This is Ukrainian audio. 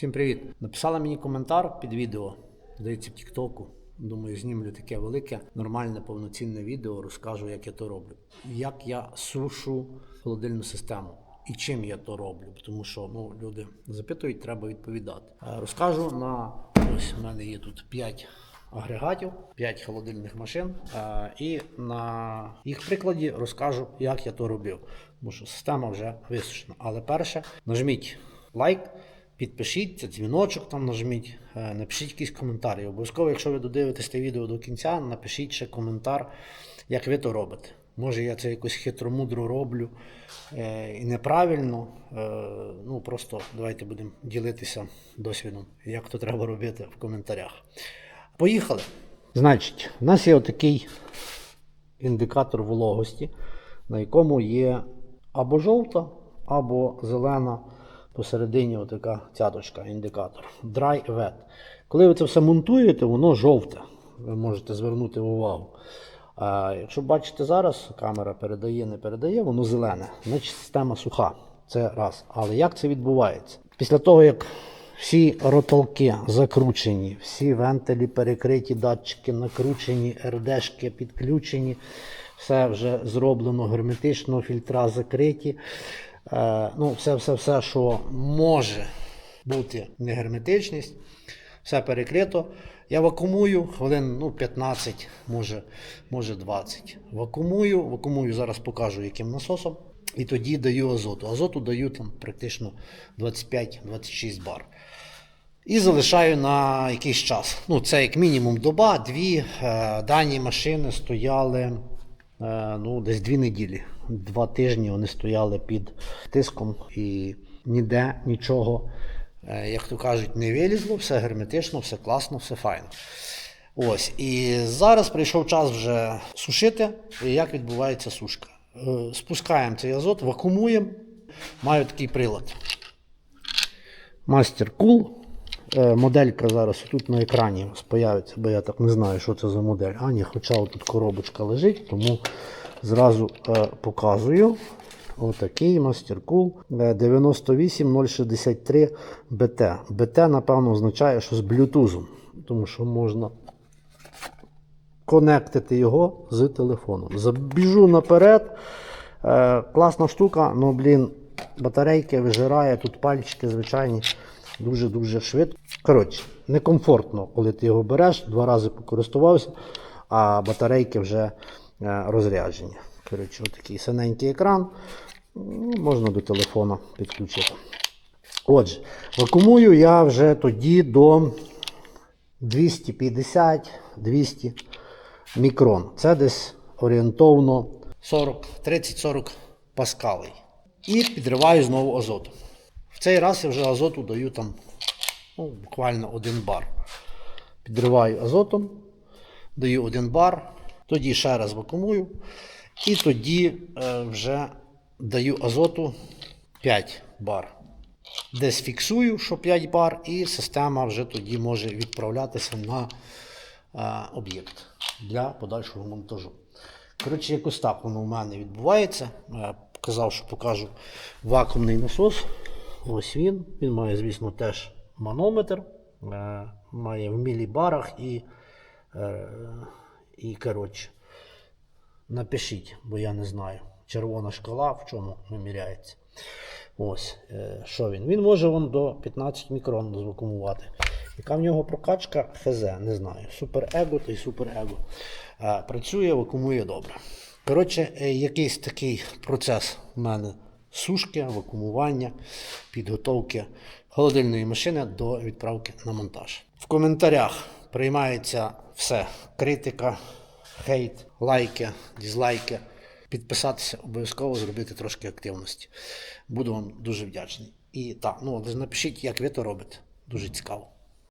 Всім привіт! Написала мені коментар під відео, здається, в Тіктоку. Думаю, знімлю таке велике, нормальне, повноцінне відео, розкажу, як я то роблю. Як я сушу холодильну систему і чим я то роблю. Тому що ну, люди запитують, треба відповідати. Е, Розкажу на ось у мене є тут 5 агрегатів, 5 холодильних машин. е, І на їх прикладі розкажу, як я то робив. Тому що система вже висушена. Але перше, нажміть лайк. Підпишіться, дзвіночок там нажміть, е, напишіть якийсь коментар. Обов'язково, якщо ви додивитесь те відео до кінця, напишіть ще коментар, як ви то робите. Може я це якось хитромудро роблю е, і неправильно. Е, ну просто давайте будемо ділитися досвідом, як то треба робити в коментарях. Поїхали. Значить, у нас є отакий індикатор вологості, на якому є або жовта, або зелена посередині отака цяточка, індикатор. Dry wet. Коли ви це все монтуєте, воно жовте. Ви можете звернути увагу. А якщо бачите зараз, камера передає, не передає, воно зелене. Значить система суха. Це раз. Але як це відбувається? Після того, як всі ротолки закручені, всі вентилі перекриті, датчики накручені, РДшки підключені, все вже зроблено герметично, фільтра закриті. Е, ну, все, все, все, що може бути негерметичність, все перекрито. Я вакуумую хвилин ну, 15, може, може 20. Вакуумую, вакуумую, зараз покажу яким насосом. І тоді даю азоту. Азоту даю там практично 25-26 бар. І залишаю на якийсь час. Ну, це як мінімум доба, дві. Е, Дані машини стояли е, ну, десь дві неділі. Два тижні вони стояли під тиском і ніде нічого, е, як то кажуть, не вилізло, все герметично, все класно, все файно. Ось. І зараз прийшов час вже сушити. І як відбувається сушка? Е, Спускаємо цей азот, вакуумуємо. Маю такий прилад. Master Cool. Е, Моделька зараз тут на екрані появиться, бо я так не знаю, що це за модель. А, ні, хоча тут коробочка лежить, тому зразу е, показую. Отакий е, 98063 BT. BT, напевно, означає, що з Bluetooth, тому що можна конектити його з телефоном. Забіжу наперед. Е, класна штука, ну, блін, батарейки вижирає, тут пальчики звичайні, дуже-дуже швидко. Коротше, некомфортно, коли ти його береш, два рази покористувався, а батарейки вже е, розряджені. Коротше, отакий синенький екран. Ну, Можна до телефона підключити. Отже, вакуумую я вже тоді до 250-200 мікрон. Це десь орієнтовно 40, 30-40 паскалей. І підриваю знову азотом. В цей раз я вже азоту даю там ну, буквально один бар. Підриваю азотом, даю один бар, тоді ще раз вакуумую. І тоді е, вже даю азоту 5 бар. Десь фіксую, що 5 бар, і система вже тоді може відправлятися на е, об'єкт для подальшого монтажу. Коротше, якось так воно у мене відбувається. Я показав, що покажу вакуумний насос. Ось він. Він має, звісно, теж манометр, е, має в мілібарах і, е, і коротше, напишіть, бо я не знаю. Червона шкала в чому виміряється. Ось, е, що він? Він може вон до 15 мікрон звакумувати. Яка в нього прокачка? ХЗ, не знаю. Суперего та й суперего. Е, Працює, вакуумує добре. Коротше, е, якийсь такий процес у мене сушки, вакуумування, підготовки холодильної машини до відправки на монтаж. В коментарях приймається все: критика, хейт, лайки, дізлайки. Підписатися обов'язково зробити трошки активності. Буду вам дуже вдячний. І так, ну напишіть, як ви то робите. Дуже цікаво.